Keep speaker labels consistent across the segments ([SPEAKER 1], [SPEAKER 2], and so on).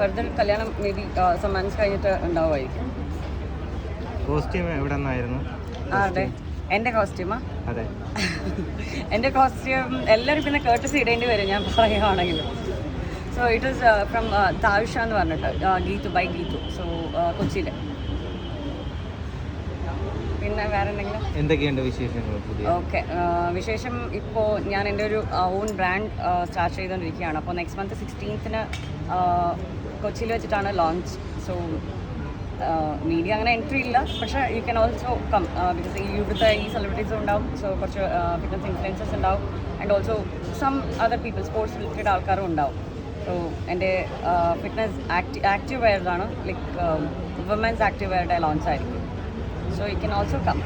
[SPEAKER 1] Further കല്യാണം may be സമ്മാനിച്ച് കഴിഞ്ഞിട്ട് ഉണ്ടാവുമായിരിക്കും.
[SPEAKER 2] കോസ്റ്റ്യൂം എവിടെ നിന്നായിരുന്നു?
[SPEAKER 1] ആരുടെ എന്റെ കോസ്റ്റ്യൂമാ?
[SPEAKER 2] അതെ.
[SPEAKER 1] എന്റെ കോസ്റ്റ്യൂം എല്ലാവരും പിന്നെ കേട്ടസ് ഇടേണ്ടി വരും ഞാൻ പറയുകയാണെങ്കിൽ so it is from Tavisha എന്ന് പറഞ്ഞിട്ട് ഗീതു ബൈ ഗീതു. സോ കൊച്ചിയിൽ പിന്നെ വേറെ എന്തെങ്കിലും
[SPEAKER 2] എന്തൊക്കെയുണ്ട് വിശേഷങ്ങൾ
[SPEAKER 1] ഓക്കെ വിശേഷം ഇപ്പോൾ ഞാൻ എന്റെ ഒരു ഓൺ ബ്രാൻഡ് സ്റ്റാർട്ട് ചെയ്തുകൊണ്ടിരിക്കുകയാണ് അപ്പോൾ നെക്സ്റ്റ് മന്ത് സിക്സ്റ്റീൻത്തിന് കൊച്ചിയിൽ വെച്ചിട്ടാണ് ലോഞ്ച് സോ മീഡിയ അങ്ങനെ എൻട്രി ഇല്ല. പക്ഷേ you can also come because ഇവിടുത്തെ ഈ സെലിബ്രിറ്റീസും ഉണ്ടാവും. സോ കുറച്ച് ഫിറ്റ്നസ് ഇൻഫ്ലുവൻസസ് ഉണ്ടാവും. And also some other people sports related ആൾക്കാരും ഉണ്ടാവും. സോ എന്റെ ഫിറ്റ്നസ് ആക്ടി ആക്റ്റീവ് വെയർഡാണ് ലൈക്ക് വുമൻസ് ആക്റ്റീവ് വെയറുടെ ലോഞ്ച് ആയിരിക്കും. So you can also come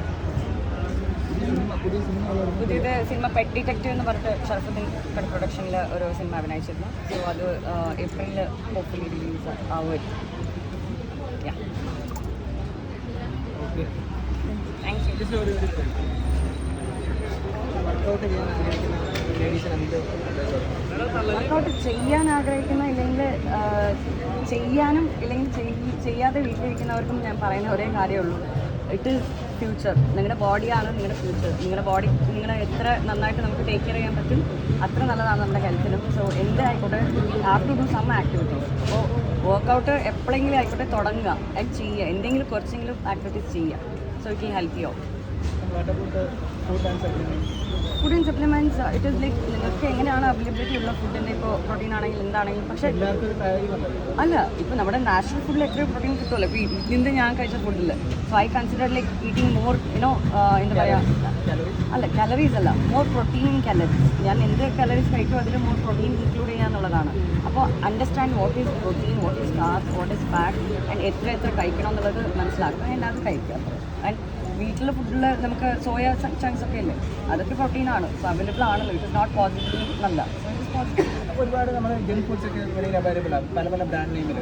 [SPEAKER 1] പുതിയത് സിനിമ പെറ്റ് ഡിറ്റക്റ്റീവ് എന്ന് പറഞ്ഞിട്ട് ഷർഫുദ്ദീൻ കട പ്രൊഡക്ഷനിൽ ഒരു സിനിമ അഭിനയിച്ചിരുന്നു. സോ അത് ഏപ്രിലിൽ ഹോപ്പ്ഫുള്ളി റിലീസ് ആവുമായിരിക്കും. വർക്കൗട്ട് ചെയ്യാൻ ആഗ്രഹിക്കുന്ന ഇല്ലെങ്കിൽ ചെയ്യാനും ഇല്ലെങ്കിൽ ചെയ്യാതെ വീട്ടിലിരിക്കുന്നവർക്കും ഞാൻ പറയുന്ന ഒരേ കാര്യമുള്ളൂ ഇറ്റ് ഈസ് ഫ്യൂച്ചർ. നിങ്ങളുടെ ബോഡിയാണ് നിങ്ങളുടെ ഫ്യൂച്ചർ നിങ്ങളുടെ ബോഡി നിങ്ങൾ എത്ര നന്നായിട്ട് നമുക്ക് ടേക്ക് കെയർ ചെയ്യാൻ പറ്റും അത്ര നല്ലതാണ് നമ്മുടെ ഹെൽത്തിനും സോ എന്ത് ആയിക്കോട്ടെ have to do some activities അപ്പോൾ വർക്കൗട്ട് എപ്പോഴെങ്കിലും ആയിക്കോട്ടെ തുടങ്ങുക. അത് ചെയ്യുക. എന്തെങ്കിലും കുറച്ചെങ്കിലും ആക്ടിവിറ്റീസ് ചെയ്യുക. So it help you food and supplements it is like നിങ്ങൾക്ക് എങ്ങനെയാണ് അവൈലബിലിറ്റി ഉള്ള ഫുഡിന്റെ ഇപ്പോൾ പ്രോട്ടീൻ ആണെങ്കിലും എന്താണെങ്കിലും പക്ഷേ അല്ല ഇപ്പോൾ നമ്മുടെ നാച്ചുറൽ ഫുഡിൽ എത്രയോ പ്രോട്ടീൻ കിട്ടുമല്ലോ ഇപ്പോൾ ഇതിന്റെ ഞാൻ കഴിച്ച ഫുഡിൽ so I consider like eating more you know എന്താ പറയുക അല്ല കാലറീസ് അല്ല മോർ പ്രോട്ടീൻ കാലറീസ് ഞാൻ എന്ത് കാലറീസ് കഴിക്കും അതിൽ മോർ പ്രോട്ടീൻ ഇൻക്ലൂഡ് ചെയ്യുക എന്നുള്ളതാണ്. അപ്പോൾ understand what is protein what is carbs what is fat and എത്ര എത്ര കഴിക്കണം എന്നുള്ളത് മനസ്സിലാക്കുക. ആൻഡ് അത് കഴിക്കുക. ആൻഡ് വീട്ടിലെ ഫുഡിൽ നമുക്ക് സോയ ചങ്ക്സ് ഒക്കെ ഇല്ലേ? അതൊക്കെ പ്രോട്ടീൻ ആണ്. സോ അവൈലബിൾ ആണല്ലോ. ഇറ്റ് ഇസ് നോട്ട് പോസിറ്റീവ് നല്ല സോ ഇറ്റ് ഇസ് പോസിറ്റീവ്
[SPEAKER 3] ഒരുപാട് നമ്മൾ ജങ്ക് ഫുഡ്സ് ഒക്കെ വെളിയിൽ അവൈലബിൾ ആണ്. പല പല ബ്രാൻഡ് നെയിമിൽ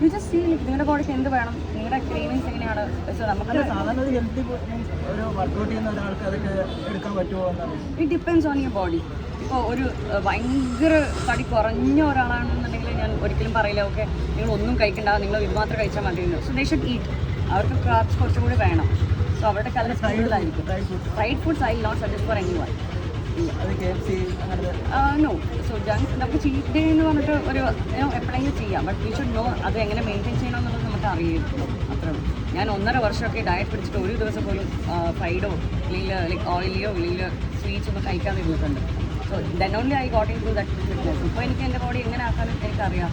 [SPEAKER 1] യു ജസ്റ്റ് സീ നിങ്ങളുടെ ബോഡിക്ക് എന്ത് വേണം നിങ്ങളുടെ ക്രീമിങ്സ് എങ്ങനെയാണ് നമുക്ക്
[SPEAKER 3] സാധാരണ ഒരു ഹെൽത്തി ഒരു വർക്കൗട്ട് ചെയ്യുന്ന ഒരാൾക്ക് അതൊക്കെ എടുക്കാൻ പറ്റുമോ
[SPEAKER 1] it depends on your body ഇപ്പോൾ ഒരു ഭയങ്കര തടി കുറഞ്ഞ ഒരാളാണെന്നുണ്ടെങ്കിൽ ഞാൻ ഒരിക്കലും പറയില്ല ഓക്കെ നിങ്ങൾ ഒന്നും കഴിക്കണ്ട നിങ്ങൾ ഇത് മാത്രം കഴിച്ചാൽ മതി സോ ദേ ഷുഡ് ഈറ്റ് അവർക്ക് ക്രാബ്സ് കുറച്ചും കൂടി വേണം. സോ അവരുടെ കലസ് കൂടുതലായിരിക്കും. Fried foods I not suggest for anyone no so day എന്ന് പറഞ്ഞിട്ട് ഒരു ചെയ്യാം. ബട്ട് ഷുഡ് നോ അത് എങ്ങനെ ചെയ്യണം എന്നുള്ളത് നമുക്ക് അത്രേ ഞാൻ ഒന്നര വർഷമൊക്കെ ഡയറ്റ് പിടിച്ചിട്ട് ഒരു ദിവസം പോലും ഫ്രൈഡോ ഇല്ലെങ്കിൽ ഓയിലിയോ ഇല്ലെങ്കിൽ സ്വീറ്റ്സ് ഒന്നും കഴിക്കാതിരുന്നിട്ടുണ്ട്. So then only I got into that fitness ഇപ്പോൾ എനിക്ക് എന്റെ ബോഡി എങ്ങനെ ആക്കാനും എനിക്കറിയാം.